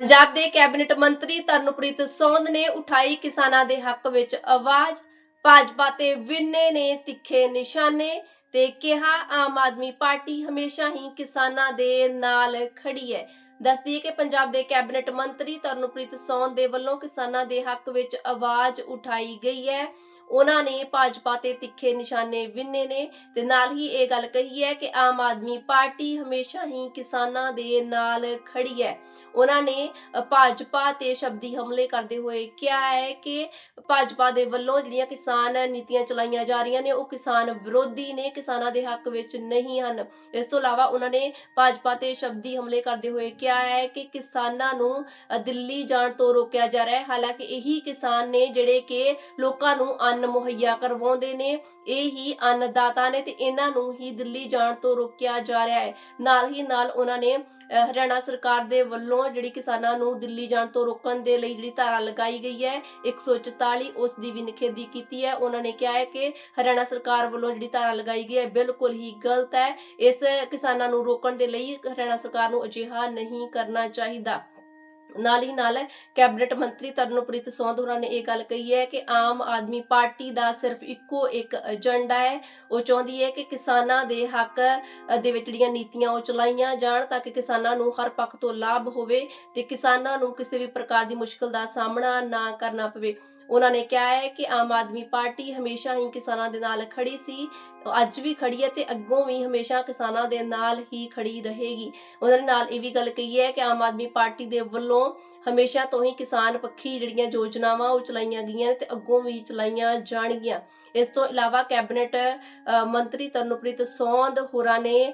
ਪੰਜਾਬ ਦੇ ਕੈਬਨਿਟ ਮੰਤਰੀ ਤਰਨਪ੍ਰੀਤ ਸੌਂਦ ਨੇ ਉਠਾਈ ਕਿਸਾਨਾਂ ਦੇ ਹੱਕ ਵਿੱਚ ਆਵਾਜ਼। ਭਾਜਪਾ ਤੇ ਵਿੰਨੇ ਨੇ ਤਿੱਖੇ ਨਿਸ਼ਾਨੇ ਤੇ ਕਿਹਾ, ਆਮ ਆਦਮੀ ਪਾਰਟੀ ਹਮੇਸ਼ਾ ਹੀ ਕਿਸਾਨਾਂ ਦੇ ਨਾਲ ਖੜੀ ਹੈ। ਦੱਸਦੀ ਹੈ ਕਿ ਪੰਜਾਬ ਦੇ ਕੈਬਨਿਟ ਮੰਤਰੀ ਤਰਨਪ੍ਰੀਤ ਸੌਂਦ ਦੇ ਵੱਲੋਂ ਕਿਸਾਨਾਂ ਦੇ ਹੱਕ ਵਿੱਚ ਆਵਾਜ਼ ਉਠਾਈ ਗਈ ਹੈ। ਉਹਨਾਂ ਨੇ ਭਾਜਪਾ ਤੇ ਤਿੱਖੇ ਨਿਸ਼ਾਨੇ ਵਿੰਨੇ ਨੇ ਤੇ ਨਾਲ ਹੀ ਇਹ ਗੱਲ ਕਹੀ ਹੈ ਕਿ ਆਮ ਆਦਮੀ ਪਾਰਟੀ ਹਮੇਸ਼ਾ ਹੀ ਕਿਸਾਨਾਂ ਦੇ ਨਾਲ ਖੜੀ ਹੈ। ਉਹਨਾਂ ਨੇ ਭਾਜਪਾ ਤੇ ਸ਼ਬਦੀ ਹਮਲੇ ਕਰਦੇ ਹੋਏ ਕਿਹਾ ਹੈ ਕਿ ਭਾਜਪਾ ਦੇ ਵੱਲੋਂ ਜਿਹੜੀਆਂ ਕਿਸਾਨ ਨੀਤੀਆਂ ਚਲਾਈਆਂ ਜਾ ਰਹੀਆਂ ਨੇ, ਉਹ ਕਿਸਾਨ ਵਿਰੋਧੀ ਨੇ, ਕਿਸਾਨਾਂ ਦੇ ਹੱਕ ਵਿੱਚ ਨਹੀਂ ਹਨ। ਇਸ ਤੋਂ ਇਲਾਵਾ ਉਹਨਾਂ ਨੇ ਭਾਜਪਾ ਤੇ ਸ਼ਬਦੀ ਹਮਲੇ ਕਰਦੇ ਹੋਏ ਕਿਹਾ ਹੈ ਕਿ ਕਿਸਾਨਾਂ ਨੂੰ ਦਿੱਲੀ ਜਾਣ ਤੋਂ ਰੋਕਿਆ ਜਾ ਰਿਹਾ ਹੈ। ਹਾਲਾਂਕਿ ਇਹੀ ਕਿਸਾਨ ਨੇ ਜਿਹੜੇ ਕਿ ਲੋਕਾਂ ਨੂੰ ਅੰਨ ਮੁਹੱਈਆ ਕਰਵਾਉਂਦੇ ਨੇ, ਇਹ ਹੀ ਅੰਨਦਾਤਾ ਨੇ ਤੇ ਇਹਨਾਂ ਨੂੰ ਹੀ ਦਿੱਲੀ ਜਾਣ ਤੋਂ ਰੋਕਿਆ ਜਾ ਰਿਹਾ ਹੈ। ਨਾਲ ਹੀ ਨਾਲ ਉਹਨਾਂ ਨੇ ਹਰਿਆਣਾ ਸਰਕਾਰ ਦੇ ਵੱਲੋਂ ਜਿਹੜੀ ਕਿਸਾਨਾਂ ਨੂੰ ਦਿੱਲੀ ਜਾਣ ਤੋਂ ਰੋਕਣ ਦੇ ਲਈ ਜਿਹੜੀ ਧਾਰਾ ਲਗਾਈ ਗਈ ਹੈ 144 ਉਸ ਦੀ ਵੀ ਨਿਖੇਧੀ ਕੀਤੀ ਹੈ। ਉਹਨਾਂ ਨੇ ਕਿਹਾ ਹੈ ਕਿ ਹਰਿਆਣਾ ਸਰਕਾਰ ਵੱਲੋਂ ਜਿਹੜੀ ਧਾਰਾ ਲਗਾਈ ਗਈ ਹੈ, ਬਿਲਕੁਲ ਹੀ ਗਲਤ ਹੈ। ਇਸ ਕਿਸਾਨਾਂ ਨੂੰ ਰੋਕਣ ਦੇ ਲਈ ਹਰਿਆਣਾ ਸਰਕਾਰ ਨੂੰ ਅਜਿਹਾ ਨਹੀਂ ਕਰਨਾ ਚਾਹੀਦਾ। ਨਾਲ ਹੀ ਨਾਲ ਕੈਬਨਿਟ ਮੰਤਰੀ ਤਰਨਪ੍ਰੀਤ ਸੌਂਦ ਹੋਰਾਂ ਨੇ ਇਹ ਗੱਲ ਕਹੀ ਹੈ ਕਿ ਆਮ ਆਦਮੀ ਪਾਰਟੀ ਦਾ ਸਿਰਫ ਇੱਕੋ ਇੱਕ ਏਜੰਡਾ ਹੈ। ਉਹ ਚਾਹੁੰਦੀ ਹੈ ਕਿ ਕਿਸਾਨਾਂ ਦੇ ਹੱਕ ਦੇ ਵਿੱਚ ਜਿਹੜੀਆਂ ਨੀਤੀਆਂ ਉਹ ਚਲਾਈਆਂ ਜਾਣ ਤਾਂ ਕਿ ਕਿਸਾਨਾਂ ਨੂੰ ਹਰ ਪੱਖ ਤੋਂ ਲਾਭ ਹੋਵੇ ਤੇ ਕਿਸਾਨਾਂ ਨੂੰ ਕਿਸੇ ਵੀ ਪ੍ਰਕਾਰ ਦੀ ਮੁਸ਼ਕਲ ਦਾ ਸਾਹਮਣਾ ਨਾ ਕਰਨਾ ਪਵੇ। ਉਹਨਾਂ ਨੇ ਕਿਹਾ ਹੈ ਕਿ ਆਮ ਆਦਮੀ ਪਾਰਟੀ ਹਮੇਸ਼ਾ ਹੀ ਕਿਸਾਨਾਂ ਦੇ ਨਾਲ ਖੜੀ ਸੀ। ਅੱਜ ਵੀ ਖੜੀ ਹੈ ਤੇ ਅੱਗੋਂ ਵੀ ਹਮੇਸ਼ਾ ਕਿਸਾਨਾਂ ਦੇ ਨਾਲ ਹੀ ਖੜੀ ਰਹੇਗੀ। ਉਹਨਾਂ ਨੇ ਨਾਲ ਇਹ ਵੀ ਗੱਲ ਕਹੀ ਹੈ ਕਿ ਆਮ ਆਦਮੀ ਪਾਰਟੀ ਦੇ ਵੱਲੋਂ ਹਮੇਸ਼ਾ ਤੋਂ ਹੀ ਕਿਸਾਨ ਪੱਖੀ ਜਿਹੜੀਆਂ ਯੋਜਨਾਵਾਂ ਉਹ ਚਲਾਈਆਂ ਗਈਆਂ ਤੇ ਅੱਗੋਂ ਵੀ ਚਲਾਈਆਂ ਜਾਣਗੀਆਂ। ਇਸ ਤੋਂ ਇਲਾਵਾ ਕੈਬਨਿਟ ਮੰਤਰੀ ਤਰਨਪ੍ਰੀਤ ਸੌਂਦ ਹੋਰਾਂ ਨੇ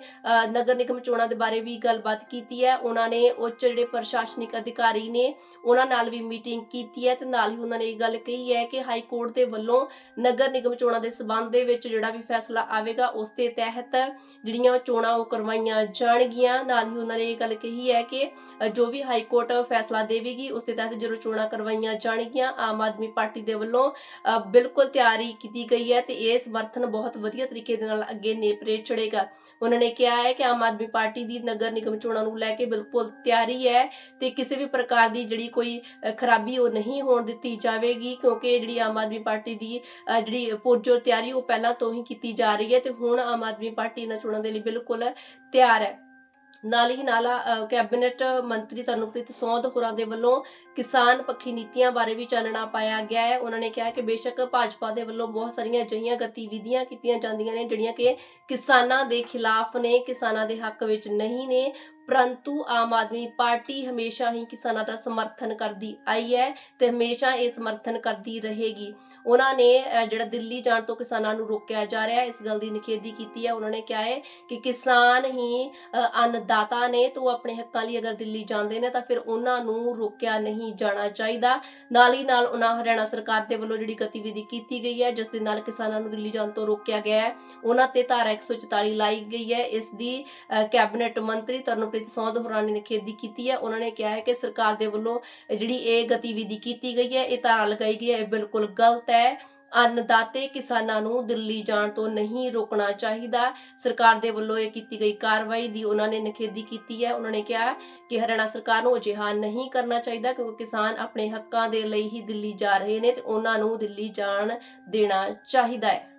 ਨਗਰ ਨਿਗਮ ਚੋਣਾਂ ਦੇ ਬਾਰੇ ਵੀ ਗੱਲਬਾਤ ਕੀਤੀ ਹੈ। ਉਹਨਾਂ ਨੇ ਉੱਚ ਜਿਹੜੇ ਪ੍ਰਸ਼ਾਸਨਿਕ ਅਧਿਕਾਰੀ ਨੇ, ਉਹਨਾਂ ਨਾਲ ਵੀ ਮੀਟਿੰਗ ਕੀਤੀ ਹੈ ਤੇ ਨਾਲ ਹੀ ਉਹਨਾਂ ਨੇ ਇਹ ਗੱਲ ਕਹੀ ਹੈ ਕਿ ਹਾਈ ਕੋਰਟ ਦੇ ਵੱਲੋਂ ਨਗਰ ਨਿਗਮ ਚੋਣਾਂ ਦੇ ਸਬੰਧ ਦੇ ਵਿੱਚ ਜਿਹੜਾ ਵੀ ਫੈਸਲਾ ਆਵੇਗਾ, ਉਸ ਦੇ ਤਹਿਤ ਜਿਹੜੀਆਂ ਚੋਣਾਂ ਉਹ ਕਰਵਾਈਆਂ ਜਾਣਗੀਆਂ। ਨਾਲ ਹੀ ਉਹਨਾਂ ਨੇ ਇਹ ਗੱਲ ਕਹੀ ਹੈ ਕਿ ਜੋ ਵੀ ਹਾਈ ਕੋਰਟ ਫੈਸਲਾ ਦੇਵੇਗੀ, ਉਸ ਦੇ ਤਹਿਤ ਜਦੋਂ ਚੋਣਾਂ ਕਰਵਾਈਆਂ ਜਾਣਗੀਆਂ, ਆਮ ਆਦਮੀ ਪਾਰਟੀ ਦੇ ਵੱਲੋਂ ਬਿਲਕੁਲ ਤਿਆਰੀ ਕੀਤੀ ਗਈ ਹੈ ਤੇ ਇਹ ਸਮਰਥਨ ਬਹੁਤ ਵਧੀਆ ਤਰੀਕੇ ਦੇ ਨਾਲ ਅੱਗੇ ਨੇਪਰੇ ਚੜੇਗਾ ਉਹਨਾਂ ਨੇ ਕਿਹਾ ਹੈ ਕਿ ਆਮ ਆਦਮੀ ਪਾਰਟੀ ਦੀ ਨਗਰ ਨਿਗਮ ਚੋਣਾਂ ਨੂੰ ਲੈ ਕੇ ਬਿਲਕੁਲ ਤਿਆਰੀ ਹੈ ਤੇ ਕਿਸੇ ਵੀ ਪ੍ਰਕਾਰ ਦੀ ਜਿਹੜੀ ਕੋਈ ਖਰਾਬੀ ਉਹ ਨਹੀਂ ਹੋਣ ਦਿੱਤੀ ਜਾਵੇਗੀ, ਕਿਉਂਕਿ ਜਿਹੜੀ ਆਮ ਆਦਮੀ ਪਾਰਟੀ ਦੀ ਜਿਹੜੀ ਪੁਰਜੋਰ ਤਿਆਰੀ ਉਹ ਪਹਿਲਾਂ ਤੋਂ ਹੀ ਕੀਤੀ ਜਾ ਰਹੀ ਹੈ ਤੇ ਹੁਣ ਆਮ ਆਦਮੀ ਪਾਰਟੀ ਇਹਨਾਂ ਚੋਣਾਂ ਦੇ ਲਈ ਬਿਲਕੁਲ ਤਿਆਰ ਹੈ। ਨਾਲ ਹੀ ਨਾਲ ਕੈਬਨਿਟ ਮੰਤਰੀ ਤਰਨਪ੍ਰੀਤ ਸੌਂਦ ਹੋਰਾਂ ਦੇ ਵੱਲੋਂ ਕਿਸਾਨ ਪੱਖੀ ਨੀਤੀਆਂ ਬਾਰੇ ਵੀ ਚਾਨਣਾ ਪਾਇਆ ਗਿਆ ਹੈ। ਉਹਨਾਂ ਨੇ ਕਿਹਾ ਕਿ ਬੇਸ਼ੱਕ ਭਾਜਪਾ ਦੇ ਵੱਲੋਂ ਬਹੁਤ ਸਾਰੀਆਂ ਅਜਿਹੀਆਂ ਗਤੀਵਿਧੀਆਂ ਕੀਤੀਆਂ ਜਾਂਦੀਆਂ ਨੇ ਜਿਹੜੀਆਂ ਕਿ ਕਿਸਾਨਾਂ ਦੇ ਖਿਲਾਫ ਨੇ, ਕਿਸਾਨਾਂ ਦੇ ਹੱਕ ਵਿੱਚ ਨਹੀਂ ਨੇ। ਪਰੰਤੂ ਆਮ ਆਦਮੀ ਪਾਰਟੀ ਹਮੇਸ਼ਾ ਹੀ ਕਿਸਾਨਾਂ ਦਾ ਸਮਰਥਨ ਕਰਦੀ ਆਈ ਹੈ ਤੇ ਹਮੇਸ਼ਾ ਇਹ ਸਮਰਥਨ ਕਰਦੀ ਰਹੇਗੀ। ਉਹਨਾਂ ਨੇ ਜਿਹੜਾ ਦਿੱਲੀ ਜਾਣ ਤੋਂ ਕਿਸਾਨਾਂ ਨੂੰ ਰੋਕਿਆ ਜਾ ਰਿਹਾ ਹੈ, ਇਸ ਗੱਲ ਦੀ ਨਿਖੇਧੀ ਕੀਤੀ ਹੈ। ਉਹਨਾਂ ਨੇ ਕਿਹਾ ਹੈ ਕਿ ਕਿਸਾਨ ਹੀ ਅੰਨਦਾਤਾ ਨੇ ਤੇ ਆਪਣੇ ਹੱਕਾਂ ਲਈ ਅਗਰ ਦਿੱਲੀ ਜਾਂਦੇ ਨੇ ਤਾਂ ਫਿਰ ਉਹਨਾਂ ਨੂੰ ਰੋਕਿਆ ਨਹੀਂ ਜਾਣਾ ਚਾਹੀਦਾ। ਨਾਲ ਹੀ ਨਾਲ ਉਹਨਾਂ ਹਰਿਆਣਾ ਸਰਕਾਰ ਦੇ ਵੱਲੋਂ ਜਿਹੜੀ ਗਤੀਵਿਧੀ ਕੀਤੀ ਗਈ ਹੈ, ਜਿਸ ਦੇ ਨਾਲ ਕਿਸਾਨਾਂ ਨੂੰ ਦਿੱਲੀ ਜਾਣ ਤੋਂ ਰੋਕਿਆ ਗਿਆ ਹੈ, ਉਹਨਾਂ ਤੇ ਧਾਰਾ 144 ਲਾਈ ਗਈ ਹੈ। ਇਸ ਦੀ ਕੈਬਨਿਟ ਮੰਤਰੀ ਤਰਨਪ੍ਰੀਤ ਸੌਂਦ ਹੋਰਾਂ ਨੇ ਨਿਖੇਧੀ ਕੀਤੀ ਹੈ, ਉਹਨਾਂ ਨੇ ਕਿਹਾ ਹੈ ਕਿ ਸਰਕਾਰ ਦੇ ਵੱਲੋਂ ਜਿਹੜੀ ਇਹ ਗਤੀਵਿਧੀ ਕੀਤੀ ਗਈ ਹੈ, ਇਹ ਧਾਰਾ ਲਗਾਈ ਗਈ ਹੈ, ਇਹ ਬਿਲਕੁਲ ਗਲਤ ਹੈ। ਅੰਨਦਾਤੇ ਕਿਸਾਨਾਂ ਨੂੰ ਦਿੱਲੀ ਜਾਣ ਤੋਂ ਨਹੀਂ ਰੋਕਣਾ ਚਾਹੀਦਾ। ਸਰਕਾਰ ਦੇ ਵੱਲੋਂ ਇਹ ਕੀਤੀ ਗਈ ਕਾਰਵਾਈ ਦੀ ਉਹਨਾਂ ਨੇ ਨਿਖੇਧੀ ਕੀਤੀ ਹੈ। ਉਹਨਾਂ ਨੇ ਕਿਹਾ ਕਿ ਹਰਿਆਣਾ ਸਰਕਾਰ ਨੂੰ ਅਜਿਹਾ ਨਹੀਂ ਕਰਨਾ ਚਾਹੀਦਾ ਕਿਉਂਕਿ ਕਿਸਾਨ ਆਪਣੇ ਹੱਕਾਂ ਦੇ ਲਈ ਹੀ ਦਿੱਲੀ ਜਾ ਰਹੇ ਨੇ ਤੇ ਉਹਨਾਂ ਨੂੰ ਦਿੱਲੀ ਜਾਣ ਦੇਣਾ ਚਾਹੀਦਾ ਹੈ।